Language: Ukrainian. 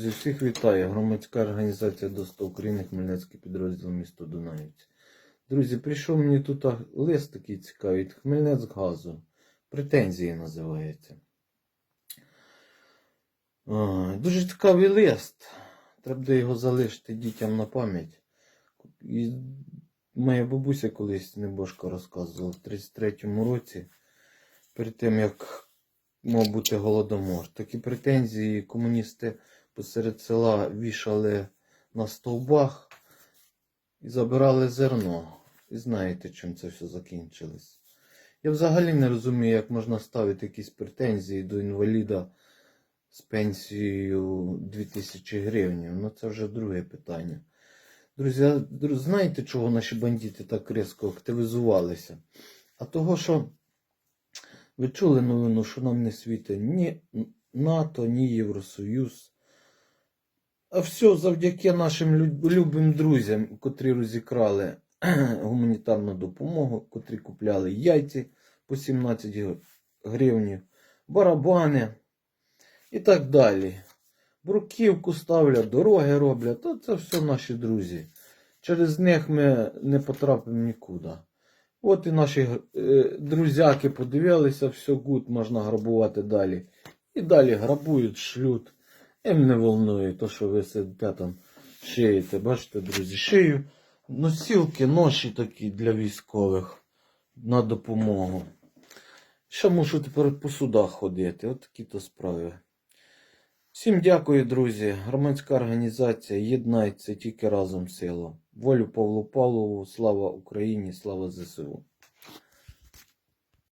Зі всіх вітаю. Громадська організація ДОСТА України, Хмельницький підрозділ місто Дунаївці. Друзі, прийшов мені тут лист такий цікавий від Хмельницькгазу. Претензії називається. А, Дуже цікавий лист. Треба буде його залишити дітям на пам'ять. І моя бабуся колись небожко розказувала в 33-му році, перед тим як мав бути голодомор. Такі претензії комуністи посеред села вішали на стовбах і забирали зерно. І знаєте, чим це все закінчилось. Я взагалі не розумію, як можна ставити якісь претензії до інваліда з пенсією 2000 гривень. Ну це вже друге питання. Друзі, знаєте, чого наші бандити так різко активізувалися? А того, що ви чули новину, що нам ні НАТО, ні Євросоюз. А все завдяки нашим любим друзям, котрі розікрали гуманітарну допомогу, котрі купляли яйці по 17 гр- гривнів, барабани і так далі. Бруківку ставлять, дороги роблять, то це все наші друзі. Через них ми не потрапимо нікуди. От і наші е, друзяки подивилися, все гуд, можна грабувати далі. І далі грабують, шлють. Їм не волнує то, що ви сидите там шиєте. Бачите, друзі, шию. Носілки, ноші такі для військових на допомогу. Ще мушу тепер по судах ходити. От такі то справи. Всім дякую, друзі. Громадська організація єднається тільки разом сила. Волю Павлу Павлову, слава Україні, слава ЗСУ.